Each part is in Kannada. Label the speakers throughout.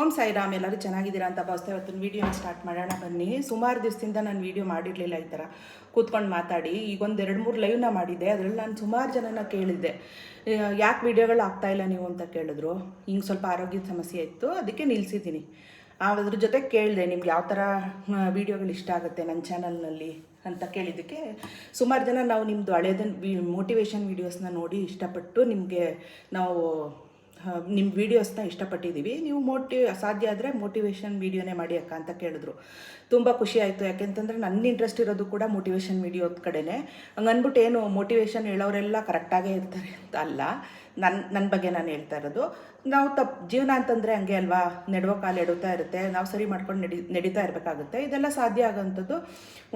Speaker 1: ಓಂ ಸಾಯಿರಾಮ್, ಎಲ್ಲರೂ ಚೆನ್ನಾಗಿದ್ದೀರಾ ಅಂತ ಭಾವಿಸ್ತಾ ಇವತ್ತಿನ ವೀಡಿಯೋನ ಸ್ಟಾರ್ಟ್ ಮಾಡೋಣ ಬನ್ನಿ. ಸುಮಾರು ದಿವಸದಿಂದ ನಾನು ವೀಡಿಯೋ ಮಾಡಿರಲಿಲ್ಲ ಈ ಥರ. ಕೂತ್ಕೊಂಡು ಮಾತಾಡಿ. ಈಗ ಒಂದು ಎರಡು ಮೂರು ಲೈವ್ನ ಮಾಡಿದ್ದೆ. ಅದರಲ್ಲಿ ನಾನು ಸುಮಾರು ಜನನ ಕೇಳಿದ್ದೆ. ಯಾಕೆ ವೀಡಿಯೋಗಳು ಆಗ್ತಾ ಇಲ್ಲ ನೀವು ಅಂತ ಕೇಳಿದ್ರು. ಹಿಂಗೆ ಸ್ವಲ್ಪ ಆರೋಗ್ಯದ ಸಮಸ್ಯೆ ಇತ್ತು. ಅದಕ್ಕೆ ನಿಲ್ಲಿಸಿದ್ದೀನಿ ಅದ್ರ ಜೊತೆ ಕೇಳಿದೆ, ನಿಮ್ಗೆ ಯಾವ ಥರ ವೀಡಿಯೋಗಳು ಇಷ್ಟ ಆಗುತ್ತೆ ನನ್ನ ಚಾನಲ್ನಲ್ಲಿ ಅಂತ ಕೇಳಿದ್ದಕ್ಕೆ. ಸುಮಾರು ಜನ ನಾವು ನಿಮ್ಮದು ವಿ ಮೋಟಿವೇಶನ್ ವೀಡಿಯೋಸ್ನ ನೋಡಿ ಇಷ್ಟಪಟ್ಟು ನಿಮಗೆ ನಾವು ನಿಮ್ಮ ವೀಡಿಯೋಸ್ನ ಇಷ್ಟಪಟ್ಟಿದ್ದೀವಿ. ನೀವು ಮೋಟಿವ್ ಸಾಧ್ಯ ಆದರೆ ಮೋಟಿವೇಶನ್ ವೀಡಿಯೋನೇ ಮಾಡಿ ಅಕ್ಕ ಅಂತ ಕೇಳಿದ್ರು. ತುಂಬ ಖುಷಿ ಆಯಿತು. ಯಾಕೆಂತಂದರೆ ನನ್ನ ಇಂಟ್ರೆಸ್ಟ್ ಇರೋದು ಕೂಡ ಮೋಟಿವೇಶನ್ ವೀಡಿಯೋ ಕಡೆನೇ. ಹಂಗನ್ಬಿಟ್ಟು ಏನು ಮೋಟಿವೇಶನ್ ಹೇಳೋರೆಲ್ಲ ಕರೆಕ್ಟಾಗೇ ಇರ್ತಾರೆ ಅಂತ ಅಲ್ಲ. ನನ್ನ ನನ್ನ ಬಗ್ಗೆ ನಾನು ಹೇಳ್ತಾ ಇರೋದು. ನಾವು ತಪ್ಪು ಜೀವನ ಅಂತಂದರೆ ಹಂಗೆ ಅಲ್ವಾ? ನೆಡುವ ಕಾಲು ಎಡುತ್ತಾ ಇರುತ್ತೆ. ನಾವು ಸರಿ ಮಾಡ್ಕೊಂಡು ನಡಿ, ನಡೀತಾ ಇರಬೇಕಾಗುತ್ತೆ. ಇದೆಲ್ಲ ಸಾಧ್ಯ ಆಗೋಂಥದ್ದು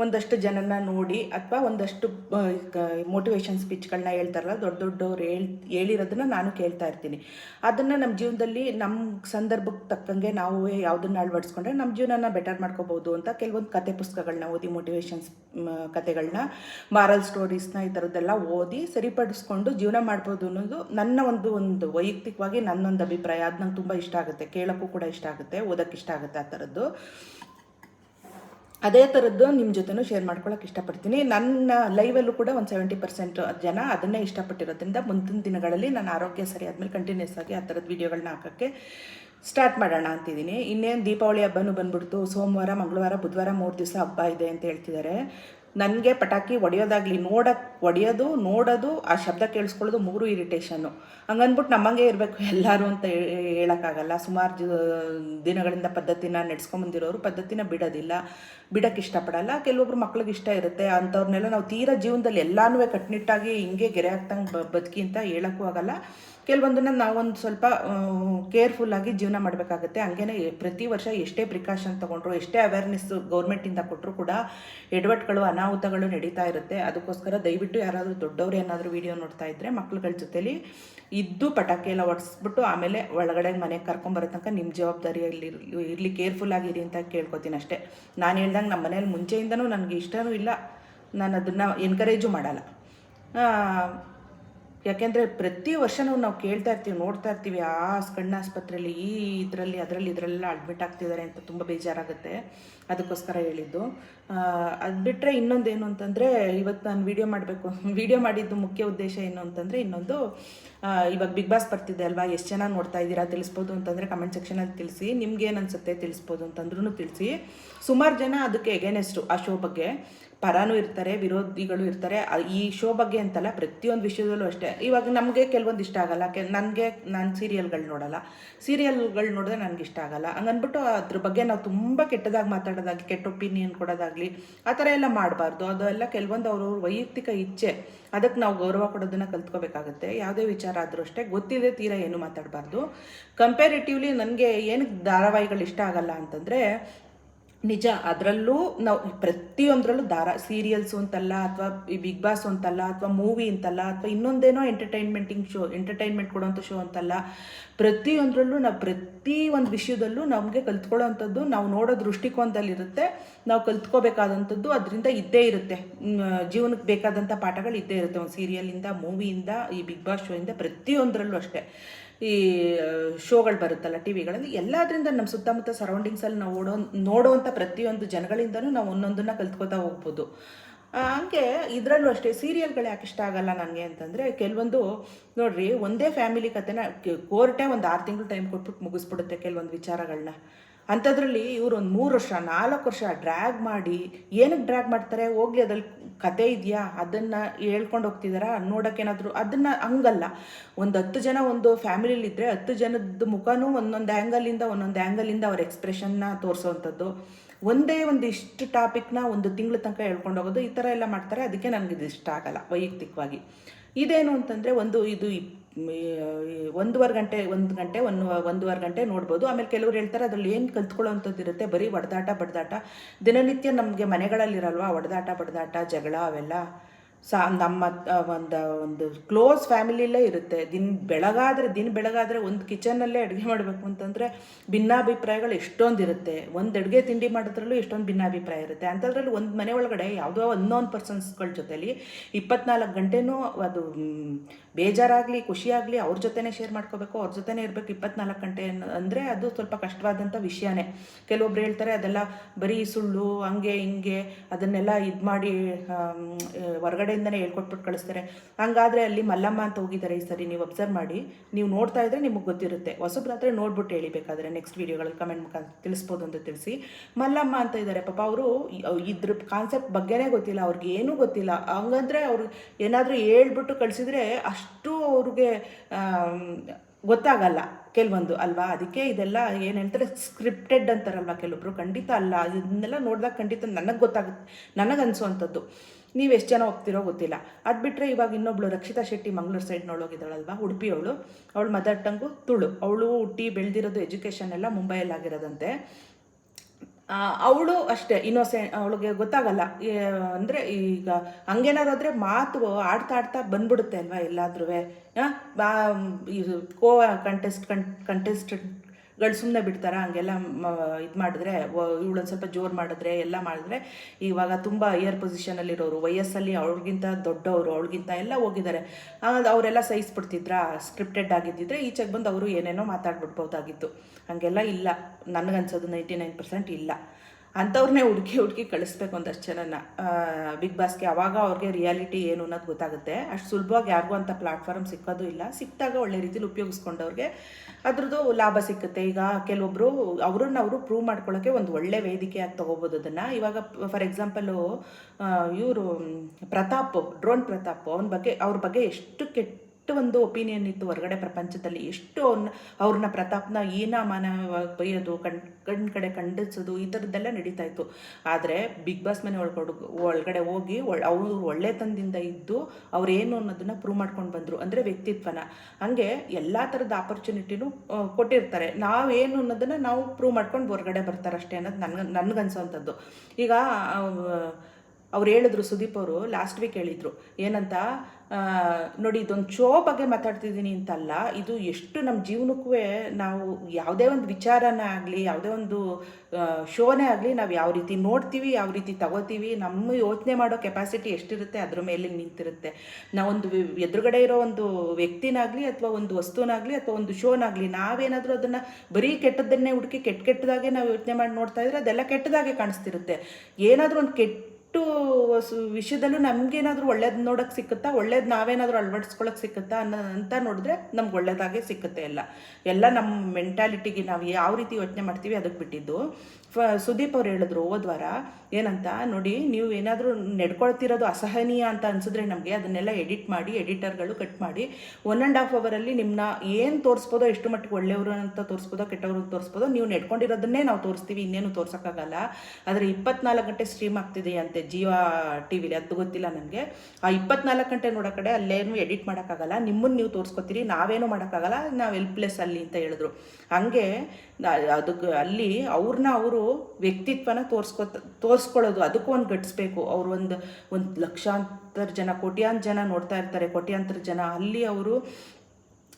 Speaker 1: ಒಂದಷ್ಟು ಜನನ ನೋಡಿ ಅಥವಾ ಒಂದಷ್ಟು ಮೋಟಿವೇಶನ್ ಸ್ಪೀಚ್ಗಳನ್ನ ಹೇಳ್ತಾರಲ್ಲ, ದೊಡ್ಡ ದೊಡ್ಡವ್ರು ಹೇಳ್, ಹೇಳಿರೋದನ್ನ ನಾನು ಕೇಳ್ತಾ ಇರ್ತೀನಿ. ಅದನ್ನು ನಮ್ಮ ಜೀವನದಲ್ಲಿ ನಮ್ಮ ಸಂದರ್ಭಕ್ಕೆ ತಕ್ಕಂಗೆ ನಾವು ಯಾವುದನ್ನ ಅಳವಡಿಸ್ಕೊಂಡ್ರೆ ನಮ್ಮ ಜೀವನನ ಬೆಟರ್ ಮಾಡ್ಕೋಬೋದು ಅಂತ ಕೆಲವೊಂದು ಕತೆ ಪುಸ್ತಕಗಳನ್ನ ಓದಿ ಮೋಟಿವೇಶನ್ಸ್ ಕತೆಗಳನ್ನ ಮಾರಲ್ ಸ್ಟೋರೀಸ್ನ ಈ ಥರದ್ದೆಲ್ಲ ಓದಿ ಸರಿಪಡಿಸ್ಕೊಂಡು ಜೀವನ ಮಾಡ್ಬೋದು ಅನ್ನೋದು ನನ್ನ ಒಂದು ಒಂದು ವೈಯಕ್ತಿಕವಾಗಿ ನನ್ನೊಂದು ಅಭಿಪ್ರಾಯ ಅದು ನಂಗೆ ತುಂಬ ಇಷ್ಟ ಆಗುತ್ತೆ. ಕೇಳೋಕ್ಕೂ ಕೂಡ ಇಷ್ಟ ಆಗುತ್ತೆ, ಓದೋಕ್ಕೆ ಇಷ್ಟ ಆಗುತ್ತೆ ಆ ಥರದ್ದು. ಅದೇ ಥರದ್ದು ನಿಮ್ಮ ಜೊತೆನೂ ಶೇರ್ ಮಾಡ್ಕೊಳ್ಳೋಕೆ ಇಷ್ಟಪಡ್ತೀನಿ. ನನ್ನ ಲೈವಲ್ಲೂ ಕೂಡ ಒಂದು ಸೆವೆಂಟಿ ಪರ್ಸೆಂಟ್ ಜನ ಅದನ್ನೇ ಇಷ್ಟಪಟ್ಟಿರೋದ್ರಿಂದ ಮುಂದಿನ ದಿನಗಳಲ್ಲಿ ನನ್ನ ಆರೋಗ್ಯ ಸರಿ ಆದಮೇಲೆ ಕಂಟಿನ್ಯೂಸ್ ಆಗಿ ಆ ಥರದ ವೀಡಿಯೋಗಳನ್ನ ಹಾಕೋಕ್ಕೆ ಸ್ಟಾರ್ಟ್ ಮಾಡೋಣ ಅಂತಿದ್ದೀನಿ. ಇನ್ನೇನು ದೀಪಾವಳಿ ಹಬ್ಬನೂ ಬಂದ್ಬಿಡ್ತು. ಸೋಮವಾರ, ಮಂಗಳವಾರ, ಬುಧವಾರ ಮೂರು ದಿವಸ ಹಬ್ಬ ಇದೆ ಅಂತ ಹೇಳ್ತಿದ್ದಾರೆ. ನನಗೆ ಪಟಾಕಿ ಹೊಡೆಯೋದಾಗಲಿ ನೋಡಕ್ಕೆ ಒಡೆಯೋದು ನೋಡೋದು, ಆ ಶಬ್ದ ಕೇಳಿಸ್ಕೊಳ್ಳೋದು ಮೂರು ಇರಿಟೇಷನ್ನು ಹಂಗನ್ಬಿಟ್ಟು ನಮ್ಮಂಗೆ ಇರಬೇಕು ಎಲ್ಲರೂ ಅಂತ ಹೇಳೋಕ್ಕಾಗಲ್ಲ. ಸುಮಾರು ಜ, ದಿನಗಳಿಂದ ಪದ್ಧತಿನ ನಡೆಸ್ಕೊಂಬಂದಿರೋರು ಪದ್ಧತಿನ ಬಿಡೋದಿಲ್ಲ. ಬಿಡೋಕ್ಕೆ ಇಷ್ಟಪಡಲ್ಲ. ಕೆಲವೊಬ್ರು ಮಕ್ಳಿಗೆ ಇಷ್ಟ ಇರುತ್ತೆ. ಅಂಥವ್ರನ್ನೆಲ್ಲ ನಾವು ತೀರಾ ಜೀವನದಲ್ಲಿ ಎಲ್ಲನೂ ಕಟ್ಟುನಿಟ್ಟಾಗಿ ಹಿಂಗೆ ಗೆರೆ ಹಾಕ್ತಂಗೆ ಬದುಕಿ ಅಂತ ಹೇಳೋಕ್ಕೂ ಆಗಲ್ಲ. ಕೆಲವೊಂದನ್ನು ನಾವೊಂದು ಸ್ವಲ್ಪ ಕೇರ್ಫುಲ್ಲಾಗಿ ಜೀವನ ಮಾಡಬೇಕಾಗುತ್ತೆ. ಹಂಗೇನೆ ಪ್ರತಿ ವರ್ಷ ಎಷ್ಟೇ ಪ್ರಿಕಾಷನ್ ತಗೊಂಡ್ರು, ಎಷ್ಟೇ ಅವೇರ್ನೆಸ್ ಗೌರ್ಮೆಂಟಿಂದ ಕೊಟ್ಟರು ಕೂಡ ಎಡವಟ್ಗಳು ಅನಾಹುತಗಳು ನಡೀತಾ ಇರುತ್ತೆ. ಅದಕ್ಕೋಸ್ಕರ ದಯವಿಟ್ಟು ಯಾರಾದರೂ ದೊಡ್ಡವರು ಏನಾದರೂ ವಿಡಿಯೋ ನೋಡ್ತಾ ಇದ್ದರೆ ಮಕ್ಳುಗಳ ಜೊತೆಲಿ ಇದ್ದು ಪಟಾಕಿ ಎಲ್ಲ ಹೊಡೆಸ್ಬಿಟ್ಟು ಆಮೇಲೆ ಒಳಗಡೆ ಮನೆಗೆ ಕರ್ಕೊಂಬರೋ ತನಕ ನಿಮ್ಮ ಜವಾಬ್ದಾರಿಯಲ್ಲಿ ಇರಲಿ ಕೇರ್ಫುಲ್ ಆಗಿರಿ ಅಂತ ಕೇಳ್ಕೊತೀನಿ ಅಷ್ಟೇ. ನಾನು ಹೇಳ್ದಂಗೆ ನಮ್ಮ ಮನೇಲಿ ಮುಂಚೆಯಿಂದನೂ ನನಗೆ ಇಷ್ಟನೂ ಇಲ್ಲ. ನಾನು ಅದನ್ನು ಎನ್ಕರೇಜು ಮಾಡಲ್ಲ. ಯಾಕೆಂದರೆ ಪ್ರತಿ ವರ್ಷನೂ ನಾವು ಕೇಳ್ತಾ ಇರ್ತೀವಿ, ನೋಡ್ತಾ ಇರ್ತೀವಿ, ಆ ಕಣ್ಣಾಸ್ಪತ್ರೆಯಲ್ಲಿ ಈ ಇದರಲ್ಲಿ, ಅದರಲ್ಲಿ ಇದರಲ್ಲೆಲ್ಲ ಅಡ್ಮಿಟ್ ಆಗ್ತಿದ್ದಾರೆ ಅಂತ ತುಂಬ ಬೇಜಾರಾಗುತ್ತೆ. ಅದಕ್ಕೋಸ್ಕರ ಹೇಳಿದ್ದು. ಅದು ಬಿಟ್ಟರೆ ಇನ್ನೊಂದೇನು ಅಂತಂದರೆ ಇವತ್ತು ನಾನು ವೀಡಿಯೋ ಮಾಡಬೇಕು ವೀಡಿಯೋ ಮಾಡಿದ್ದು ಮುಖ್ಯ ಉದ್ದೇಶ ಏನು ಅಂತಂದರೆ, ಇನ್ನೊಂದು ಇವಾಗ ಬಿಗ್ ಬಾಸ್ ಬರ್ತಿದೆ ಅಲ್ವಾ, ಎಷ್ಟು ಜನ ನೋಡ್ತಾ ಇದ್ದೀರಾ, ತಿಳಿಸ್ಬೋದು ಅಂತಂದರೆ ಕಮೆಂಟ್ ಸೆಕ್ಷನಲ್ಲಿ ತಿಳಿಸಿ, ನಿಮ್ಗೆ ಏನು ಅನಿಸುತ್ತೆ ತಿಳಿಸ್ಬೋದು ಅಂತಂದ್ರೂ ತಿಳಿಸಿ. ಸುಮಾರು ಜನ ಅದಕ್ಕೆ ಎಗೇನೆಸ್ಟು ಆ ಶೋ ಬಗ್ಗೆ. ಪರಾನೂ ಇರ್ತಾರೆ, ವಿರೋಧಿಗಳು ಇರ್ತಾರೆ ಈ ಶೋ ಬಗ್ಗೆ ಅಂತಲ್ಲ ಪ್ರತಿಯೊಂದು ವಿಷಯದಲ್ಲೂ ಅಷ್ಟೇ. ಇವಾಗ ನಮಗೆ ಕೆಲವೊಂದು ಇಷ್ಟ ಆಗಲ್ಲ. ಕೆ, ನನಗೆ, ನಾನು ಸೀರಿಯಲ್ಗಳು ನೋಡಲ್ಲ. ಸೀರಿಯಲ್ಗಳು ನೋಡಿದ್ರೆ ನನಗೆ ಇಷ್ಟ ಆಗಲ್ಲ. ಹಂಗನ್ಬಿಟ್ಟು ಅದ್ರ ಬಗ್ಗೆ ನಾವು ತುಂಬ ಕೆಟ್ಟದಾಗಿ ಮಾತಾಡೋದಾಗಲಿ, ಕೆಟ್ಟ ಒಪಿನಿಯನ್ ಕೊಡೋದಾಗಲಿ, ಆ ಥರ ಎಲ್ಲ ಮಾಡಬಾರ್ದು. ಅದೆಲ್ಲ ಕೆಲವೊಂದು ಅವ್ರವ್ರ ವೈಯಕ್ತಿಕ ಇಚ್ಛೆ. ಅದಕ್ಕೆ ನಾವು ಗೌರವ ಕೊಡೋದನ್ನು ಕಲ್ತ್ಕೋಬೇಕಾಗುತ್ತೆ. ಯಾವುದೇ ವಿಚಾರ ಆದರೂ ಅಷ್ಟೇ. ಗೊತ್ತಿದೆ ತೀರಾ ಏನು ಮಾತಾಡಬಾರ್ದು. ಕಂಪೇರಿಟಿವ್ಲಿ ನನಗೆ ಏನಕ್ಕೆ ಧಾರಾವಾಹಿಗಳು ಇಷ್ಟ ಆಗಲ್ಲ ಅಂತಂದರೆ ನಿಜ, ಅದರಲ್ಲೂ ನಾವು ಪ್ರತಿಯೊಂದರಲ್ಲೂ ದಾರ ಸೀರಿಯಲ್ಸು ಅಂತಲ್ಲ ಅಥವಾ ಈ ಬಿಗ್ ಬಾಸ್ ಅಂತಲ್ಲ ಅಥವಾ ಮೂವಿ ಅಂತಲ್ಲ ಅಥವಾ ಇನ್ನೊಂದೇನೋ ಎಂಟರ್ಟೈನ್ಮೆಂಟಿಂಗ್ ಶೋ ಎಂಟರ್ಟೈನ್ಮೆಂಟ್ ಕೊಡೋಂಥ ಶೋ ಅಂತಲ್ಲ ಪ್ರತಿಯೊಂದರಲ್ಲೂ ನಾವು ಪ್ರತಿ ಒಂದು ವಿಷಯದಲ್ಲೂ ನಮಗೆ ಕಲ್ತ್ಕೊಳ್ಳೋವಂಥದ್ದು ನಾವು ನೋಡೋ ದೃಷ್ಟಿಕೋನದಲ್ಲಿರುತ್ತೆ, ನಾವು ಕಲ್ತ್ಕೋಬೇಕಾದಂಥದ್ದು ಅದರಿಂದ ಇದ್ದೇ ಇರುತ್ತೆ. ಜೀವನಕ್ಕೆ ಬೇಕಾದಂಥ ಪಾಠಗಳು ಇದ್ದೇ ಇರುತ್ತೆ. ಒಂದು ಸೀರಿಯಲಿಂದ ಮೂವಿಯಿಂದ ಈ ಬಿಗ್ ಬಾಸ್ ಶೋಯಿಂದ ಪ್ರತಿಯೊಂದರಲ್ಲೂ ಅಷ್ಟೇ. ಈ ಶೋಗಳು ಬರುತ್ತಲ್ಲ ಟಿ ವಿಗಳಲ್ಲಿ ಎಲ್ಲದರಿಂದ ನಮ್ಮ ಸುತ್ತಮುತ್ತ ಸರೌಂಡಿಂಗ್ಸಲ್ಲಿ ನಾವು ಓಡೋ ನೋಡುವಂಥ ಪ್ರತಿಯೊಂದು ಜನಗಳಿಂದನೂ ನಾವು ಒಂದೊಂದನ್ನು ಕಲ್ತ್ಕೋತಾ ಹೋಗ್ಬೋದು. ಹಂಗೆ ಇದರಲ್ಲೂ ಅಷ್ಟೇ ಸೀರಿಯಲ್ಗಳು ಯಾಕೆ ಇಷ್ಟ ಆಗಲ್ಲ ನನಗೆ ಅಂತಂದರೆ, ಕೆಲವೊಂದು ನೋಡಿರಿ, ಒಂದೇ ಫ್ಯಾಮಿಲಿ ಕತೆನ ಕೋರ್ಟೇ ಒಂದು ಆರು ತಿಂಗಳು ಟೈಮ್ ಕೊಟ್ಬಿಟ್ಟು ಮುಗಿಸ್ಬಿಡುತ್ತೆ ಕೆಲವೊಂದು ವಿಚಾರಗಳನ್ನ ಅಂಥದ್ರಲ್ಲಿ ಇವರು ಒಂದು ಮೂರು ವರ್ಷ, ನಾಲ್ಕು ವರ್ಷ ಡ್ರ್ಯಾಗ್ ಮಾಡಿ ಏನಕ್ಕೆ ಡ್ರ್ಯಾಗ್ ಮಾಡ್ತಾರೆ? ಹೋಗ್ಲಿ, ಅದ್ರಲ್ಲಿ ಕತೆ ಇದೆಯಾ? ಅದನ್ನು ಹೇಳ್ಕೊಂಡು ಹೋಗ್ತಿದ್ದಾರಾ ನೋಡೋಕ್ಕೇನಾದರೂ ಅದನ್ನು ಹಂಗಲ್ಲ. ಒಂದು ಹತ್ತು ಜನ ಒಂದು ಫ್ಯಾಮಿಲಿಲಿ ಇದ್ದರೆ ಹತ್ತು ಜನದ ಮುಖನೂ ಒಂದೊಂದು ಆ್ಯಂಗಲಿಂದ ಒಂದೊಂದು ಆ್ಯಂಗಲಿಂದ ಅವ್ರ ಎಕ್ಸ್ಪ್ರೆಷನ್ನ ತೋರಿಸೋವಂಥದ್ದು ಒಂದೇ ಒಂದು ಇಷ್ಟು ಟಾಪಿಕ್ನ ಒಂದು ತಿಂಗಳ ತನಕ ಹೇಳ್ಕೊಂಡು ಹೋಗೋದು ಈ ಥರ ಎಲ್ಲ ಮಾಡ್ತಾರೆ. ಅದಕ್ಕೆ ನನಗೆ ಇದು ಇಷ್ಟ ಆಗಲ್ಲ ವೈಯಕ್ತಿಕವಾಗಿ. ಇದೇನು ಅಂತಂದರೆ ಒಂದು ಇದು ಒಂದೂವರೆ ಗಂಟೆ, ಒಂದು ಗಂಟೆ, ಒಂದು, ಒಂದೂವರೆ ಗಂಟೆ ನೋಡ್ಬೋದು. ಆಮೇಲೆ ಕೆಲವ್ರು ಹೇಳ್ತಾರೆ, ಅದ್ರಲ್ಲಿ ಏನು ಕಲ್ತ್ಕೊಳ್ಳೋವಂಥದ್ದು ಇರುತ್ತೆ? ಬರೀ ಹೊಡೆದಾಟ ಬಡ್ದಾಟ. ದಿನನಿತ್ಯ ನಮಗೆ ಮನೆಗಳಲ್ಲಿರಲ್ವ? ಹೊಡೆದಾಟ ಬಡ್ದಾಟ, ಜಗಳ ಅವೆಲ್ಲ. ಸಾ ನಮ್ಮ ಒಂದು ಒಂದು ಕ್ಲೋಸ್ ಫ್ಯಾಮಿಲಿಲೇ ಇರುತ್ತೆ. ದಿನ ಬೆಳಗಾದರೆ ದಿನ ಬೆಳಗಾದರೆ ಒಂದು ಕಿಚನಲ್ಲೇ ಅಡುಗೆ ಮಾಡಬೇಕು ಅಂತಂದರೆ ಭಿನ್ನಾಭಿಪ್ರಾಯಗಳು ಎಷ್ಟೊಂದು ಇರುತ್ತೆ ಒಂದು ಅಡುಗೆ ತಿಂಡಿ ಮಾಡೋದ್ರಲ್ಲೂ ಎಷ್ಟೊಂದು ಭಿನ್ನಾಭಿಪ್ರಾಯ ಇರುತ್ತೆ. ಅಂಥದ್ರಲ್ಲಿ ಒಂದು ಮನೆ ಒಳಗಡೆ ಯಾವುದೋ ಅನ್ನೋನ್ ಪರ್ಸನ್ಸ್ಗಳ ಜೊತೆಲಿ ಇಪ್ಪತ್ನಾಲ್ಕು ಗಂಟೆನೂ ಅದು ಬೇಜಾರಾಗಲಿ ಖುಷಿಯಾಗಲಿ ಅವ್ರ ಜೊತೆನೇ ಶೇರ್ ಮಾಡ್ಕೋಬೇಕು ಅವ್ರ ಜೊತೆನೇ ಇರಬೇಕು ಇಪ್ಪತ್ನಾಲ್ಕು ಗಂಟೆ ಅಂದರೆ ಅದು ಸ್ವಲ್ಪ ಕಷ್ಟವಾದಂಥ ವಿಷಯನೇ. ಕೆಲವೊಬ್ರು ಹೇಳ್ತಾರೆ ಅದೆಲ್ಲ ಬರೀ ಸುಳ್ಳು ಹಂಗೆ ಹಿಂಗೆ ಅದನ್ನೆಲ್ಲ ಇದು ಮಾಡಿ ಆ, ಹೊರಗಡೆಯಿಂದನೇ ಹೇಳ್ಕೊಟ್ಬಿಟ್ಟು ಕಳಿಸ್ತಾರೆ. ಹಂಗಾದರೆ ಅಲ್ಲಿ ಮಲ್ಲಮ್ಮ ಅಂತ ಹೋಗಿದ್ದಾರೆ ಈ ಸರಿ ನೀವು ಅಬ್ಸರ್ವ್ ಮಾಡಿ. ನೀವು ನೋಡ್ತಾ ಇದ್ರೆ ನಿಮಗೆ ಗೊತ್ತಿರುತ್ತೆ. ಹೊಸಬ್ರಾದ್ರೆ ನೋಡ್ಬಿಟ್ಟು ಹೇಳಿಬೇಕಾದ್ರೆ ನೆಕ್ಸ್ಟ್ ವೀಡಿಯೋಗಳಲ್ಲಿ ಕಮೆಂಟ್ ಮುಖಾಂತರ ತಿಳಿಸ್ಬೋದು ಅಂತ ತಿಳಿಸಿ. ಮಲ್ಲಮ್ಮ ಅಂತ ಇದ್ದಾರೆ ಪಾಪ ಅವರು ಇದ್ರ ಕಾನ್ಸೆಪ್ಟ್ ಬಗ್ಗೆನೇ ಗೊತ್ತಿಲ್ಲ. ಅವ್ರಿಗೆ ಏನೂ ಗೊತ್ತಿಲ್ಲ. ಹಂಗಂದ್ರೆ ಅವ್ರು ಏನಾದರೂ ಹೇಳ್ಬಿಟ್ಟು ಕಳಿಸಿದ್ರೆ ಅಷ್ಟು ಅವ್ರಿಗೆ ಗೊತ್ತಾಗಲ್ಲ ಕೆಲವೊಂದು, ಅಲ್ವಾ? ಅದಕ್ಕೆ ಇದೆಲ್ಲ ಏನು ಹೇಳ್ತಾರೆ ಸ್ಕ್ರಿಪ್ಟೆಡ್ ಅಂತಾರಲ್ವಾ ಕೆಲವೊಬ್ರು? ಖಂಡಿತ ಅಲ್ಲ. ಇದನ್ನೆಲ್ಲ ನೋಡಿದಾಗ ಖಂಡಿತ ನನಗೆ ಗೊತ್ತಾಗುತ್ತೆ ನನಗೆ ಅನಿಸುವಂಥದ್ದು ನೀವು ಎಷ್ಟು ಜನ ಹೋಗ್ತಿರೋ ಗೊತ್ತಿಲ್ಲ. ಅದು ಬಿಟ್ಟರೆ ಇವಾಗ ಇನ್ನೊಬ್ಳು ರಕ್ಷಿತಾ ಶೆಟ್ಟಿ ಮಂಗಳೂರು ಸೈಡ್ನೊಳಗಿದ್ದಾಳಲ್ವಾ ಉಡುಪಿ ಅವಳು ಮದರ್ ಟಂಗು ತುಳು. ಅವಳು ಹುಟ್ಟಿ ಬೆಳೆದಿರೋದು ಎಜುಕೇಷನ್ ಎಲ್ಲ ಮುಂಬೈಯಲ್ಲಿ ಆಗಿರೋದಂತೆ. ಅವಳು ಅಷ್ಟೇ ಇನ್ನೋಸೆಂಟ್ ಅವಳಿಗೆ ಗೊತ್ತಾಗಲ್ಲ. ಅಂದರೆ ಈಗ ಹಂಗೇನಾರು ಆದರೆ ಮಾತು ಆಡ್ತಾ ಆಡ್ತಾ ಬಂದ್ಬಿಡುತ್ತೆ ಅಲ್ವಾ ಎಲ್ಲಾದ್ರೂ ಇದು ಕೋ ಕಂಟೆಸ್ಟ್ ಕಂ ಕಂಟೆಸ್ಟೆಂಟ್ಗಳು ಸುಮ್ಮನೆ ಬಿಡ್ತಾರ? ಹಂಗೆಲ್ಲ ಇದು ಮಾಡಿದ್ರೆ ಇವಳೊಂದು ಸ್ವಲ್ಪ ಜೋರು ಮಾಡಿದ್ರೆ, ಎಲ್ಲ ಮಾಡಿದ್ರೆ, ಇವಾಗ ತುಂಬ ಹೈಯರ್ ಪೊಸಿಷನಲ್ಲಿರೋರು ವಯಸ್ಸಲ್ಲಿ ಅವ್ಳಿಗಿಂತ ದೊಡ್ಡವರು, ಅವಳಿಗಿಂತ ಎಲ್ಲ ಹೋಗಿದ್ದಾರೆ ಅವರೆಲ್ಲ ಸಹಿಸ್ಬಿಡ್ತಿದ್ರಾ? ಸ್ಕ್ರಿಪ್ಟೆಡ್ ಆಗಿದ್ದಿದ್ರೆ ಈಚೆಗೆ ಬಂದು ಅವರು ಏನೇನೋ ಮಾತಾಡ್ಬಿಡ್ಬೋದಾಗಿತ್ತು. ಹಾಗೆಲ್ಲ ಇಲ್ಲ. ನನಗನ್ಸೋದು ನೈಂಟಿ ನೈನ್ ಪರ್ಸೆಂಟ್ ಇಲ್ಲ. ಅಂಥವ್ರನ್ನೇ ಹುಡುಕಿ ಹುಡುಕಿ ಕಳಿಸ್ಬೇಕು ಒಂದಷ್ಟು ಜನನ ಬಿಗ್ ಬಾಸ್ಗೆ ಅವಾಗ ಅವ್ರಿಗೆ ರಿಯಾಲಿಟಿ ಏನು ಅನ್ನೋದು ಗೊತ್ತಾಗುತ್ತೆ. ಅಷ್ಟು ಸುಲಭವಾಗಿ ಯಾರಿಗೂ ಅಂತ ಪ್ಲಾಟ್ಫಾರ್ಮ್ ಸಿಕ್ಕೋದು ಇಲ್ಲ. ಸಿಕ್ಕಿದಾಗ ಒಳ್ಳೆ ರೀತಿಲಿ ಉಪಯೋಗಿಸ್ಕೊಂಡವ್ರಿಗೆ ಅದ್ರದ್ದು ಲಾಭ ಸಿಕ್ಕುತ್ತೆ. ಈಗ ಕೆಲವೊಬ್ಬರು ಅವ್ರನ್ನ ಅವರು ಪ್ರೂವ್ ಮಾಡ್ಕೊಳ್ಳೋಕ್ಕೆ ಒಂದು ಒಳ್ಳೆ ವೇದಿಕೆಯಾಗಿ ತೊಗೋಬೋದು ಅದನ್ನು. ಇವಾಗ ಫಾರ್ ಎಕ್ಸಾಂಪಲು ಇವರು, ಪ್ರತಾಪ್ ಡ್ರೋನ್ ಪ್ರತಾಪ್, ಅವನ ಬಗ್ಗೆ, ಅವ್ರ ಬಗ್ಗೆ ಎಷ್ಟು ಕೆಟ್ಟ ಒಂದು ಒಪಿನಿಯನ್ ಇತ್ತು ಹೊರಗಡೆ ಪ್ರಪಂಚದಲ್ಲಿ? ಎಷ್ಟು ಅವ್ರನ್ನ ಅವ್ರನ್ನ ಪ್ರತಾಪ್ನ ಏನ ಮಾನ ಬೈಯೋದು, ಕಣ್ ಕಣ್ ಕಡೆ ಖಂಡಿಸೋದು, ಈ ಥರದ್ದೆಲ್ಲ ನಡೀತಾ ಇತ್ತು. ಆದರೆ ಬಿಗ್ ಬಾಸ್ ಮನೆ ಒಳಗಡೆ ಒಳಗಡೆ ಹೋಗಿ ಅವರು ಒಳ್ಳೆತನದಿಂದ ಇದ್ದು ಅವ್ರೇನು ಏನು ಅನ್ನೋದನ್ನ ಪ್ರೂವ್ ಮಾಡ್ಕೊಂಡು ಬಂದರು. ಅಂದರೆ ವ್ಯಕ್ತಿತ್ವನ. ಹಾಗೆ ಎಲ್ಲ ಥರದ ಆಪರ್ಚುನಿಟಿನೂ ಕೊಟ್ಟಿರ್ತಾರೆ. ನಾವೇನು ಅನ್ನೋದನ್ನು ನಾವು ಪ್ರೂವ್ ಮಾಡ್ಕೊಂಡು ಹೊರಗಡೆ ಬರ್ತಾರಷ್ಟೇ ಅನ್ನೋದು ನನ್ಗೆ ನನಗನ್ಸೋವಂಥದ್ದು ಈಗ ಅವ್ರು ಹೇಳಿದ್ರು ಸುದೀಪ್ ಅವರು ಲಾಸ್ಟ್ ವೀಕ್ ಹೇಳಿದರು. ಏನಂತ ನೋಡಿ, ಇದೊಂದು ಶೋ ಬಗ್ಗೆ ಮಾತಾಡ್ತಿದ್ದೀನಿ ಅಂತಲ್ಲ, ಇದು ಎಷ್ಟು ನಮ್ಮ ಜೀವನಕ್ಕೂ ನಾವು ಯಾವುದೇ ಒಂದು ವಿಚಾರನ ಆಗಲಿ, ಯಾವುದೇ ಒಂದು ಶೋನೇ ಆಗಲಿ, ನಾವು ಯಾವ ರೀತಿ ನೋಡ್ತೀವಿ, ಯಾವ ರೀತಿ ತಗೋತೀವಿ, ನಮ್ಮ ಯೋಚನೆ ಮಾಡೋ ಕೆಪಾಸಿಟಿ ಎಷ್ಟಿರುತ್ತೆ, ಅದ್ರ ಮೇಲೆ ನಿಂತಿರುತ್ತೆ. ನಾವೊಂದು ಎದುರುಗಡೆ ಇರೋ ಒಂದು ವ್ಯಕ್ತಿನಾಗಲಿ ಅಥವಾ ಒಂದು ವಸ್ತುನಾಗಲಿ ಅಥವಾ ಒಂದು ಶೋನಾಗಲಿ, ನಾವೇನಾದರೂ ಅದನ್ನು ಬರೀ ಕೆಟ್ಟದ್ದನ್ನೇ ಹುಡುಕಿ ಕೆಟ್ಟ ಕೆಟ್ಟದಾಗೆ ನಾವು ಯೋಚನೆ ಮಾಡಿ ನೋಡ್ತಾ ಇದ್ರೆ ಅದೆಲ್ಲ ಕೆಟ್ಟದಾಗೆ ಕಾಣಿಸ್ತಿರುತ್ತೆ. ಏನಾದರೂ ಒಂದು ಕೆಟ್ಟ ಸ- ವಿಷಯದಲ್ಲೂ ನಮಗೇನಾದರೂ ಒಳ್ಳೇದು ನೋಡೋಕೆ ಸಿಕ್ಕುತ್ತಾ, ಒಳ್ಳೇದು ನಾವೇನಾದರೂ ಅಳವಡಿಸ್ಕೊಳಕ್ಕೆ ಸಿಕ್ಕುತ್ತಾ ಅನ್ನೋ ಅಂತ ನೋಡಿದ್ರೆ ನಮ್ಗೆ ಒಳ್ಳೇದಾಗೆ ಸಿಕ್ಕುತ್ತೆ ಎಲ್ಲ. ಎಲ್ಲ ನಮ್ಮ ಮೆಂಟಾಲಿಟಿಗೆ ನಾವು ಯಾವ ರೀತಿ ಯೋಚನೆ ಮಾಡ್ತೀವಿ ಅದಕ್ಕೆ ಬಿಟ್ಟಿದ್ದು. ಫ, ಸುದೀಪ್ ಅವ್ರು ಹೇಳಿದ್ರು ಹೋದ್ವಾರ ಏನಂತ ನೋಡಿ ನೀವು ಏನಾದರೂ ನಡ್ಕೊಳ್ತಿರೋದು ಅಸಹನೀಯ ಅಂತ ಅನ್ಸಿದ್ರೆ ನಮಗೆ ಅದನ್ನೆಲ್ಲ ಎಡಿಟ್ ಮಾಡಿ, ಎಡಿಟರ್ಗಳು ಕಟ್ ಮಾಡಿ, ಒನ್ ಆ್ಯಂಡ್ ಹಾಫ್ ಅವರಲ್ಲಿ ನಿಮ್ಮನ್ನ ಏನು ತೋರಿಸ್ಬೋದೋ, ಎಷ್ಟು ಮಟ್ಟಿಗೆ ಒಳ್ಳೆಯವರು ಅಂತ ತೋರಿಸ್ಬೋದೋ ಕೆಟ್ಟವ್ರಿಗೆ ತೋರಿಸ್ಬೋದೋ, ನೀವು ನೆಡ್ಕೊಂಡಿರೋದನ್ನೇ ನಾವು ತೋರಿಸ್ತೀವಿ, ಇನ್ನೇನು ತೋರ್ಸೋಕ್ಕಾಗಲ್ಲ. ಆದರೆ ಇಪ್ಪತ್ನಾಲ್ಕು ಗಂಟೆ ಸ್ಟ್ರೀಮ್ ಆಗ್ತಿದೆ ಅಂತೆ ಜೀವ ಟಿ ವಿಲಿ ಅದು ಗೊತ್ತಿಲ್ಲ ನನಗೆ. ಆ ಇಪ್ಪತ್ನಾಲ್ಕು ಗಂಟೆ ನೋಡೋ ಕಡೆ ಅಲ್ಲೇನು ಎಡಿಟ್ ಮಾಡೋಕ್ಕಾಗಲ್ಲ. ನಿಮ್ಮನ್ನು ನೀವು ತೋರಿಸ್ಕೊತೀರಿ, ನಾವೇನು ಮಾಡೋಕ್ಕಾಗಲ್ಲ, ನಾವು ಹೆಲ್ಪ್ಲೆಸ್ ಅಲ್ಲಿ ಅಂತ ಹೇಳಿದ್ರು. ಹಂಗೆ ಅದಕ್ಕೆ ಅಲ್ಲಿ ಅವ್ರನ್ನ ಅವರು ವ್ಯಕ್ತಿತ್ವನ ತೋರಿಸ್ಕೊ ತೋರಿಸ್ಕೊಳ್ಳೋದು, ಅದಕ್ಕೂ ಒಂದು ಗಟ್ಟಿಸ್ಬೇಕು ಅವ್ರು ಒಂದು ಒಂದು ಲಕ್ಷಾಂತರ ಜನ, ಕೋಟ್ಯಾಂತರ ಜನ ನೋಡ್ತಾ ಇರ್ತಾರೆ, ಕೋಟ್ಯಾಂತರ ಜನ. ಅಲ್ಲಿ ಅವರು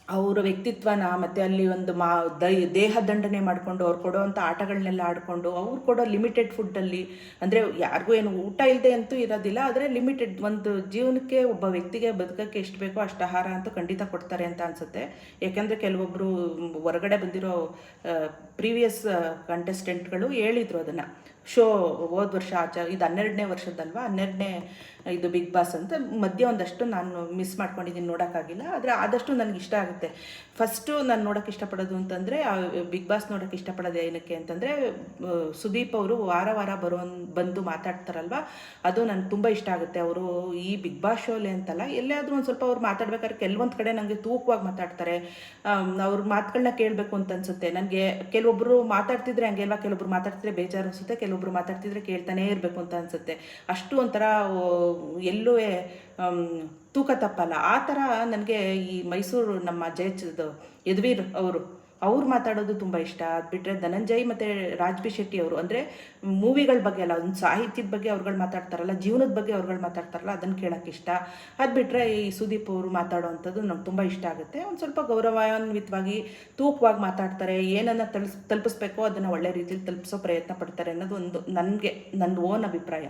Speaker 1: ಅವರ ವ್ಯಕ್ತಿತ್ವನ ಮತ್ತು ಅಲ್ಲಿ ಒಂದು ಮಾ, ದೈ, ದೇಹ ದಂಡನೆ ಮಾಡಿಕೊಂಡು ಅವ್ರು ಕೊಡೋವಂಥ ಆಟಗಳನ್ನೆಲ್ಲ ಆಡಿಕೊಂಡು ಅವ್ರು ಕೊಡೋ ಲಿಮಿಟೆಡ್ ಫುಡ್ಡಲ್ಲಿ ಅಂದರೆ ಯಾರಿಗೂ ಏನು ಊಟ ಇಲ್ಲದೆ ಅಂತೂ ಇರೋದಿಲ್ಲ, ಆದರೆ ಲಿಮಿಟೆಡ್ ಒಂದು ಜೀವನಕ್ಕೆ ಒಬ್ಬ ವ್ಯಕ್ತಿಗೆ ಬದುಕೋಕ್ಕೆ ಎಷ್ಟು ಬೇಕೋ ಅಷ್ಟು ಆಹಾರ ಅಂತೂ ಖಂಡಿತ ಕೊಡ್ತಾರೆ ಅಂತ ಅನಿಸುತ್ತೆ. ಯಾಕೆಂದರೆ ಕೆಲವೊಬ್ಬರು ಹೊರಗಡೆ ಬಂದಿರೋ ಪ್ರೀವಿಯಸ್ ಕಂಟೆಸ್ಟೆಂಟ್ಗಳು ಹೇಳಿದರು ಅದನ್ನು. ಶೋ, ಹೋದ ವರ್ಷ ಆಚ, ಇದು ಹನ್ನೆರಡನೇ ವರ್ಷದಲ್ವಾ ಹನ್ನೆರಡನೇ ಇದು ಬಿಗ್ ಬಾಸ್ ಅಂತ ಮಧ್ಯೆ ಒಂದಷ್ಟು ನಾನು ಮಿಸ್ ಮಾಡ್ಕೊಂಡಿದ್ದೀನಿ, ನೋಡೋಕ್ಕಾಗಿಲ್ಲ. ಆದರೆ ಆದಷ್ಟು ನನಗೆ ಇಷ್ಟ ಆಗುತ್ತೆ. ಫಸ್ಟು ನಾನು ನೋಡೋಕೆ ಇಷ್ಟಪಡೋದು ಅಂತಂದರೆ ಬಿಗ್ ಬಾಸ್ ನೋಡೋಕೆ ಇಷ್ಟಪಡೋದು ಏನಕ್ಕೆ ಅಂತಂದರೆ ಸುದೀಪ್ ಅವರು ವಾರ ವಾರ ಬರೋ ಬಂದು ಮಾತಾಡ್ತಾರಲ್ವ? ಅದು ನನಗೆ ತುಂಬ ಇಷ್ಟ ಆಗುತ್ತೆ. ಅವರು ಈ ಬಿಗ್ ಬಾಸ್ ಶೋಲೆ ಅಂತಲ್ಲ ಎಲ್ಲಾದರೂ ಒಂದು ಸ್ವಲ್ಪ ಅವ್ರು ಮಾತಾಡ್ಬೇಕಾದ್ರೆ ಕೆಲವೊಂದು ಕಡೆ ನನಗೆ ತೂಕವಾಗಿ ಮಾತಾಡ್ತಾರೆ. ಅವ್ರ ಮಾತುಗಳನ್ನ ಕೇಳಬೇಕು ಅಂತ ಅನಿಸುತ್ತೆ. ನನಗೆ ಕೆಲವೊಬ್ಬರು ಮಾತಾಡ್ತಿದ್ರೆ ಹಂಗೆಲ್ವಾ ಕೆಲವೊಬ್ರು ಮಾತಾಡ್ತಿದ್ರೆ ಬೇಜಾರು ಅನಿಸುತ್ತೆ. ಕೆಲವೊಬ್ರು ಮಾತಾಡ್ತಿದ್ರೆ ಕೇಳ್ತಾನೇ ಇರಬೇಕು ಅಂತ ಅನ್ಸುತ್ತೆ. ಅಷ್ಟು ಒಂಥರ ಎಲ್ಲೂ ತೂಕ ತಪ್ಪಲ್ಲ. ಆ ಥರ ನನಗೆ ಈ ಮೈಸೂರು ನಮ್ಮ ಜಯಚದು ಯದುವೀರ್ ಅವರು, ಅವ್ರು ಮಾತಾಡೋದು ತುಂಬ ಇಷ್ಟ. ಅದು ಬಿಟ್ಟರೆ ಧನಂಜಯ್ ಮತ್ತು ರಾಜ್ಬಿ ಶೆಟ್ಟಿ ಅವರು, ಅಂದರೆ ಮೂವಿಗಳ ಬಗ್ಗೆ ಅಲ್ಲ, ಒಂದು ಸಾಹಿತ್ಯದ ಬಗ್ಗೆ ಅವ್ರುಗಳು ಮಾತಾಡ್ತಾರಲ್ಲ, ಜೀವನದ ಬಗ್ಗೆ ಅವ್ರುಗಳು ಮಾತಾಡ್ತಾರಲ್ಲ ಅದನ್ನು ಕೇಳೋಕ್ಕೆ ಇಷ್ಟ. ಅದು ಬಿಟ್ಟರೆ ಈ ಸುದೀಪ್ ಅವರು ಮಾತಾಡೋವಂಥದ್ದು ನಮ್ಗೆ ತುಂಬ ಇಷ್ಟ ಆಗುತ್ತೆ. ಒಂದು ಸ್ವಲ್ಪ ಗೌರವಾನ್ವಿತವಾಗಿ, ತೂಕವಾಗಿ ಮಾತಾಡ್ತಾರೆ, ಏನನ್ನು ತಲುಸ್, ತಲುಪಿಸ್ಬೇಕೋ ಅದನ್ನು ಒಳ್ಳೆ ರೀತಿಯಲ್ಲಿ ತಲುಪಿಸೋ ಪ್ರಯತ್ನ ಪಡ್ತಾರೆ ಅನ್ನೋದು ಒಂದು ನನಗೆ ನನ್ನ ಓನ್ ಅಭಿಪ್ರಾಯ.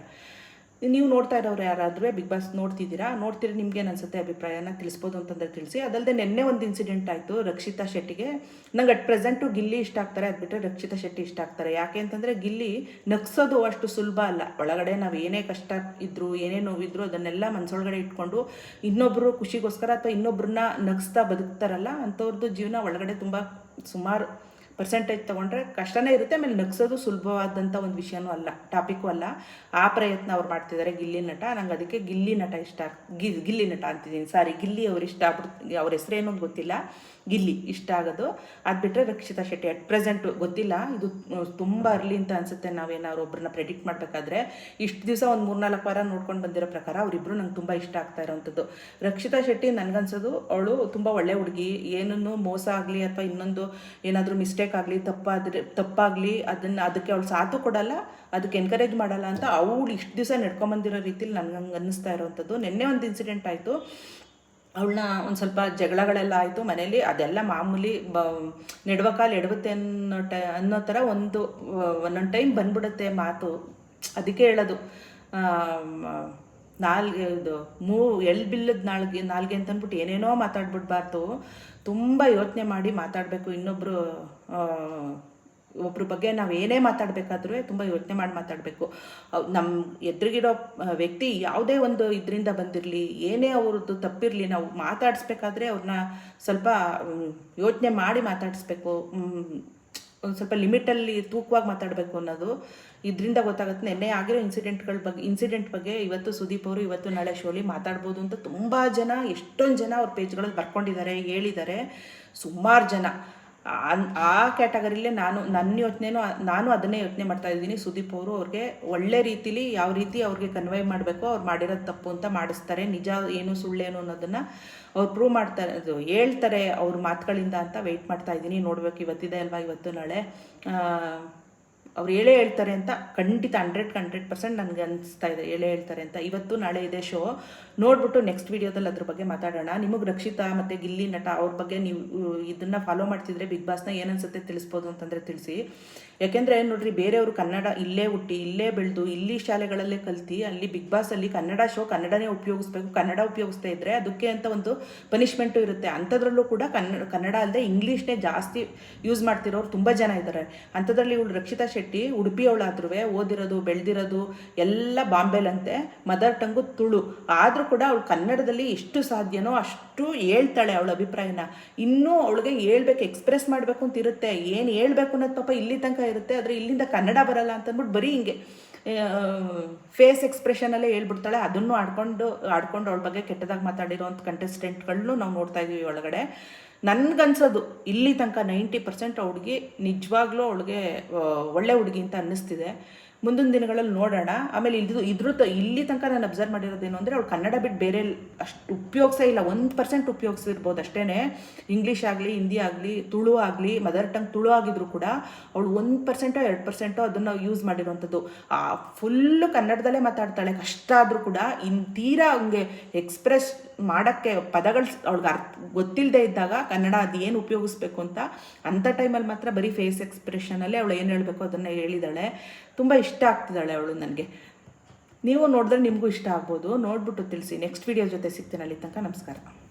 Speaker 1: ನೀವು ನೋಡ್ತಾ ಇರೋರು ಯಾರಾದರೂ ಬಿಗ್ ಬಾಸ್ ನೋಡ್ತಿದ್ದೀರಾ? ನೋಡ್ತೀರಿ ನಿಮ್ಗೆ ಅನಿಸುತ್ತೆ ಅಭಿಪ್ರಾಯನ ತಿಳಿಸ್ಬೋದು ಅಂತಂದ್ರೆ ತಿಳಿಸಿ. ಅದಲ್ಲದೆ ನಿನ್ನೆ ಒಂದು ಇನ್ಸಿಡೆಂಟ್ ಆಯಿತು ರಕ್ಷಿತಾ ಶೆಟ್ಟಿಗೆ. ನಂಗೆ ಅಟ್ ಪ್ರೆಸೆಂಟು ಗಿಲ್ಲಿ ಇಷ್ಟ ಆಗ್ತಾರೆ. ಅದು ಬಿಟ್ಟರೆ ರಕ್ಷಿತಾ ಶೆಟ್ಟಿ ಇಷ್ಟ ಆಗ್ತಾರೆ. ಯಾಕೆ ಅಂತಂದರೆ ಗಿಲ್ಲಿ ನಗ್ಸೋದು ಅಷ್ಟು ಸುಲಭ ಅಲ್ಲ. ಒಳಗಡೆ ನಾವು ಏನೇ ಕಷ್ಟ ಇದ್ದರೂ ಏನೇ ನೋವಿದ್ರು ಅದನ್ನೆಲ್ಲ ಮನಸ್ಸೊಳಗಡೆ ಇಟ್ಕೊಂಡು ಇನ್ನೊಬ್ಬರು ಖುಷಿಗೋಸ್ಕರ ಅಥವಾ ಇನ್ನೊಬ್ಬರನ್ನ ನಗಿಸ್ತಾ ಬದುಕ್ತಾರಲ್ಲ ಅಂಥವ್ರದ್ದು ಜೀವನ ಒಳಗಡೆ ತುಂಬ ಸುಮಾರು ಪರ್ಸೆಂಟೇಜ್ ತೊಗೊಂಡ್ರೆ ಕಷ್ಟನೇ ಇರುತ್ತೆ, ಆಮೇಲೆ ನಗ್ಸೋದು ಸುಲಭವಾದಂಥ ಒಂದು ವಿಷಯನೂ ಅಲ್ಲ ಟಾಪಿಕ್ಕು ಅಲ್ಲ. ಆ ಪ್ರಯತ್ನ ಅವ್ರು ಮಾಡ್ತಿದ್ದಾರೆ ಗಿಲ್ಲಿ ನಟ. ನಂಗೆ ಅದಕ್ಕೆ ಗಿಲ್ಲಿ ನಟ ಇಷ್ಟ. ಗಿ, ಗಿಲ್ಲಿ ನಟ ಅಂತಿದ್ದೀನಿ ಸಾರಿ ಗಿಲ್ಲಿ ಅವ್ರು ಇಷ್ಟ ಅವ್ರ ಹೆಸರೇನು ಗೊತ್ತಿಲ್ಲ. ಗಿಲ್ಲಿ ಇಷ್ಟ ಆಗೋದು. ಅದು ಬಿಟ್ಟರೆ ರಕ್ಷಿತಾ ಶೆಟ್ಟಿ. ಅಟ್ ಪ್ರೆಸೆಂಟ್ ಗೊತ್ತಿಲ್ಲ. ಇದು ತುಂಬ ಅರ್ಲಿ ಅಂತ ಅನಿಸುತ್ತೆ. ನಾವೇನಾದ್ರು ಒಬ್ಬರನ್ನ ಪ್ರೆಡಿಕ್ಟ್ ಮಾಡಬೇಕಾದ್ರೆ ಇಷ್ಟು ದಿವಸ ಒಂದು ಮೂರ್ನಾಲ್ಕು ವಾರ ನೋಡ್ಕೊಂಡು ಬಂದಿರೋ ಪ್ರಕಾರ ಅವರಿಬ್ಬರು ನಂಗೆ ತುಂಬ ಇಷ್ಟ ಆಗ್ತಾ ಇರೋವಂಥದ್ದು ರಕ್ಷಿತಾ ಶೆಟ್ಟಿ ನನಗನ್ಸೋದು, ಅವಳು ತುಂಬ ಒಳ್ಳೆ ಹುಡುಗಿ. ಏನನ್ನು ಮೋಸ ಆಗಲಿ ಅಥವಾ ಇನ್ನೊಂದು ಏನಾದರೂ ಮಿಸ್ಟೇಕ್ ಆಗಲಿ, ತಪ್ಪಾದ್ರೆ, ತಪ್ಪಾಗಲಿ, ಅದನ್ನು, ಅದಕ್ಕೆ ಅವಳು ಸಾಥು ಕೊಡಲ್ಲ, ಅದಕ್ಕೆ ಎನ್ಕರೇಜ್ ಮಾಡಲ್ಲ ಅಂತ ಅವಳು ಇಷ್ಟು ದಿವಸ ನಡ್ಕೊಂಬಂದಿರೋ ರೀತಿಲಿ ನನಗೆ ಅನ್ನಿಸ್ತಾ ಇರೋವಂಥದ್ದು ನಿನ್ನೆ ಒಂದು ಇನ್ಸಿಡೆಂಟ್ ಆಯಿತು. ಅವಳನ್ನ ಒಂದು ಸ್ವಲ್ಪ ಜಗಳಗಳೆಲ್ಲ ಆಯಿತು ಮನೇಲಿ ಅದೆಲ್ಲ ಮಾಮೂಲಿ ಬ ನೆಡ್ವಕಾಲು ಎಡಗುತ್ತೆ ಅನ್ನೋ ಟೈ, ಅನ್ನೋ ಥರ ಒಂದು ಒಂದೊಂದು ಟೈಮ್ ಬಂದ್ಬಿಡುತ್ತೆ ಮಾತು. ಅದಕ್ಕೆ ಹೇಳೋದು ನಾಲ್ಗೆ ಇದು, ಮೂ, ಎಲ್ ಬಿಲ್ಲದ ನಾಲ್ಗೆ ನಾಲ್ಗೆ ಅಂತ ಅಂದ್ಬಿಟ್ಟು ಏನೇನೋ ಮಾತಾಡ್ಬಿಡ್ಬಾರ್ದು. ತುಂಬ ಯೋಚನೆ ಮಾಡಿ ಮಾತಾಡಬೇಕು ಇನ್ನೊಬ್ಬರು ಒಬ್ರ ಬಗ್ಗೆ ನಾವು ಏನೇ ಮಾತಾಡಬೇಕಾದ್ರೂ ತುಂಬ ಯೋಚನೆ ಮಾಡಿ ಮಾತಾಡಬೇಕು. ನಮ್ಮ ಎದುರಿಗಿರೋ ವ್ಯಕ್ತಿ ಯಾವುದೇ ಒಂದು ಇದರಿಂದ ಬಂದಿರಲಿ, ಏನೇ ಅವ್ರದ್ದು ತಪ್ಪಿರಲಿ, ನಾವು ಮಾತಾಡಿಸ್ಬೇಕಾದ್ರೆ ಅವ್ರನ್ನ ಸ್ವಲ್ಪ ಯೋಚನೆ ಮಾಡಿ ಮಾತಾಡಿಸ್ಬೇಕು. ಒಂದು ಸ್ವಲ್ಪ ಲಿಮಿಟಲ್ಲಿ ತೂಕವಾಗಿ ಮಾತಾಡಬೇಕು ಅನ್ನೋದು ಇದರಿಂದ ಗೊತ್ತಾಗುತ್ತೆ. ನಿನ್ನೆ ಆಗಿರೋ ಇನ್ಸಿಡೆಂಟ್ಗಳ ಬಗ್ಗೆ ಇನ್ಸಿಡೆಂಟ್ ಬಗ್ಗೆ ಇವತ್ತು ಸುದೀಪ್ ಅವರು, ಇವತ್ತು ನಾಳೆ ಶೋಲಿ ಮಾತಾಡ್ಬೋದು ಅಂತ ತುಂಬ ಜನ, ಎಷ್ಟೊಂದು ಜನ ಅವ್ರ ಪೇಜ್ಗಳಲ್ಲಿ ಬರ್ಕೊಂಡಿದ್ದಾರೆ, ಹೇಳಿದ್ದಾರೆ. ಸುಮಾರು ಜನ. ಆ- ಕ್ಯಾಟಗರಿಲೇ ನಾನು ನನ್ನ ಯೋಚನೆನೂ ನಾನು ಅದನ್ನೇ ಯೋಚನೆ ಮಾಡ್ತಾ ಇದ್ದೀನಿ. ಸುದೀಪ್ ಅವರು ಅವ್ರಿಗೆ ಒಳ್ಳೆ ರೀತಿಲಿ ಯಾವ ರೀತಿ ಅವ್ರಿಗೆ ಕನ್ವೇ ಮಾಡಬೇಕು ಅವ್ರು ಮಾಡಿರೋದು ತಪ್ಪು ಅಂತ ಮಾಡಿಸ್ತಾರೆ. ನಿಜ ಏನು ಸುಳ್ಳೇನು ಅನ್ನೋದನ್ನು ಅವ್ರು ಪ್ರೂವ್ ಮಾಡ್ತಾರೆ ಅದು ಹೇಳ್ತಾರೆ ಅವ್ರ ಮಾತುಗಳಿಂದ ಅಂತ ವೆಯ್ಟ್ ಮಾಡ್ತಾ ಇದ್ದೀನಿ. ನೋಡ್ಬೇಕು ಇವತ್ತಿದೆ ಅಲ್ವಾ ಇವತ್ತು ನಾಳೆ. ಅವ್ರು ಹೇಳೇ ಹೇಳ್ತಾರೆ ಅಂತ ಖಂಡಿತ ಹಂಡ್ರೆಡ್ ಹಂಡ್ರೆಡ್ ಪರ್ಸೆಂಟ್ ನನಗೆ ಅನಿಸ್ತಾ ಇದೆ ಹೇಳೇ ಹೇಳ್ತಾರೆ ಅಂತ. ಇವತ್ತು ನಾಳೆ ಇದೆ ಶೋ. ನೋಡ್ಬಿಟ್ಟು ನೆಕ್ಸ್ಟ್ ವೀಡಿಯೋದಲ್ಲಿ ಅದ್ರ ಬಗ್ಗೆ ಮಾತಾಡೋಣ. ನಿಮಗೆ ರಕ್ಷಿತಾ ಮತ್ತು ಗಿಲ್ಲಿ ನಟ ಅವ್ರ ಬಗ್ಗೆ ನೀವು ಇದನ್ನು ಫಾಲೋ ಮಾಡ್ತಿದ್ರೆ ಬಿಗ್ ಬಾಸ್ನ ಏನನ್ಸುತ್ತೆ ತಿಳಿಸ್ಬೋದು ಅಂತಂದರೆ ತಿಳಿಸಿ. ಯಾಕೆಂದರೆ ನೋಡ್ರಿ, ಬೇರೆಯವರು ಕನ್ನಡ ಇಲ್ಲೇ ಹುಟ್ಟಿ, ಇಲ್ಲೇ ಬೆಳೆದು, ಇಲ್ಲಿ ಶಾಲೆಗಳಲ್ಲೇ ಕಲ್ತಿ, ಅಲ್ಲಿ ಬಿಗ್ ಬಾಸಲ್ಲಿ ಕನ್ನಡ ಶೋ ಕನ್ನಡನೇ ಉಪಯೋಗಿಸ್ಬೇಕು, ಕನ್ನಡ ಉಪಯೋಗಿಸ್ತಾ ಇದ್ದರೆ ಅದಕ್ಕೆ ಅಂತ ಒಂದು ಪನಿಷ್ಮೆಂಟು ಇರುತ್ತೆ. ಅಂಥದ್ರಲ್ಲೂ ಕೂಡ ಕನ್ನಡ ಕನ್ನಡ ಅಲ್ಲದೆ ಇಂಗ್ಲೀಷ್ನೇ ಜಾಸ್ತಿ ಯೂಸ್ ಮಾಡ್ತಿರೋರು ತುಂಬ ಜನ ಇದ್ದಾರೆ ಅಂಥದ್ರಲ್ಲಿ ಇವಳು ರಕ್ಷಿತಾ ಶೆಟ್ಟಿ ಉಡುಪಿ ಅವಳಾದ್ರೂ ಓದಿರೋದು, ಬೆಳೆದಿರೋದು ಎಲ್ಲ ಬಾಂಬೆಲಂತೆ ಮದರ್ ಟಂಗು ತುಳು. ಆದರೂ ಕೂಡ ಅವಳು ಕನ್ನಡದಲ್ಲಿ ಎಷ್ಟು ಸಾಧ್ಯನೋ ಅಷ್ಟು ಹೇಳ್ತಾಳೆ ಅವಳ ಅಭಿಪ್ರಾಯನ. ಇನ್ನೂ ಅವಳಿಗೆ ಹೇಳ್ಬೇಕು ಎಕ್ಸ್ಪ್ರೆಸ್ ಮಾಡಬೇಕು ಅಂತ ಇರುತ್ತೆ. ಏನು ಹೇಳ್ಬೇಕು ಅನ್ನೋದು ಪಾಪ ಇಲ್ಲಿ ತನಕ ಇರುತ್ತೆ, ಆದರೆ ಇಲ್ಲಿಂದ ಕನ್ನಡ ಬರಲ್ಲ ಅಂತಂದ್ಬಿಟ್ಟು ಬರೀ ಹಿಂಗೆ ಫೇಸ್ ಎಕ್ಸ್ಪ್ರೆಷನಲ್ಲೇ ಹೇಳ್ಬಿಡ್ತಾಳೆ. ಅದನ್ನು ಆಡ್ಕೊಂಡು ಆಡ್ಕೊಂಡು ಅವಳ ಬಗ್ಗೆ ಕೆಟ್ಟದಾಗಿ ಮಾತಾಡಿರೋಂಥ ಕಂಟೆಸ್ಟೆಂಟ್ಗಳನ್ನೂ ನಾವು ನೋಡ್ತಾ ಇದ್ದೀವಿ ಒಳಗಡೆ. ನನ್ಗನ್ಸೋದು, ಇಲ್ಲಿ ತನಕ ನೈಂಟಿ ಪರ್ಸೆಂಟ್ ಹುಡುಗಿ ನಿಜವಾಗ್ಲೂ ಅವಳಿಗೆ ಒಳ್ಳೆ ಹುಡುಗಿ ಅಂತ ಅನ್ನಿಸ್ತಿದೆ. ಮುಂದಿನ ದಿನಗಳಲ್ಲಿ ನೋಡೋಣ. ಆಮೇಲೆ ಇದು ಇದ್ರ ಇಲ್ಲಿ ತನಕ ನಾನು ಅಬ್ಸರ್ವ್ ಮಾಡಿರೋದೇನು ಅಂದರೆ ಅವಳು ಕನ್ನಡ ಬಿಟ್ಟು ಬೇರೆ ಅಷ್ಟು ಉಪಯೋಗಿಸೇ ಇಲ್ಲ. ಒಂದು ಪರ್ಸೆಂಟ್ ಉಪಯೋಗಿಸಿರ್ಬೋದು ಅಷ್ಟೇ ಇಂಗ್ಲೀಷ್ ಆಗಲಿ, ಹಿಂದಿ ಆಗಲಿ, ತುಳು ಆಗಲಿ ಮದರ್ ಟಂಗ್ ತುಳು ಆಗಿದ್ರು ಕೂಡ ಅವಳು ಒಂದು ಪರ್ಸೆಂಟೋ ಎರಡು ಪರ್ಸೆಂಟೋ ಅದನ್ನು ಯೂಸ್ ಮಾಡಿರುವಂಥದ್ದು. ಫುಲ್ಲು ಕನ್ನಡದಲ್ಲೇ ಮಾತಾಡ್ತಾಳೆ. ಕಷ್ಟ ಆದರೂ ಕೂಡ ಇನ್ನು ತೀರಾ ಹಂಗೆ ಎಕ್ಸ್ಪ್ರೆಸ್ ಮಾಡೋಕ್ಕೆ ಪದಗಳು ಅವ್ಳಿಗೆ ಅರ್ಥ ಗೊತ್ತಿಲ್ಲದೆ ಇದ್ದಾಗ ಕನ್ನಡ ಅದು ಏನು ಉಪಯೋಗಿಸ್ಬೇಕು ಅಂತ ಅಂಥ ಟೈಮಲ್ಲಿ ಮಾತ್ರ ಬರೀ ಫೇಸ್ ಎಕ್ಸ್ಪ್ರೆಷನಲ್ಲಿ ಅವಳು ಏನು ಹೇಳಬೇಕು ಅದನ್ನು ಹೇಳಿದಾಳೆ. ತುಂಬ ಇಷ್ಟ ಆಗ್ತಿದ್ದಾಳೆ ಅವಳು ನನಗೆ. ನೀವು ನೋಡಿದ್ರೆ ನಿಮಗೂ ಇಷ್ಟ ಆಗ್ಬೋದು. ನೋಡ್ಬಿಟ್ಟು ತಿಳಿಸಿ. ನೆಕ್ಸ್ಟ್ ವಿಡಿಯೋ ಜೊತೆ ಸಿಗ್ತೀನಲ್ಲಿ ತನಕ ನಮಸ್ಕಾರ.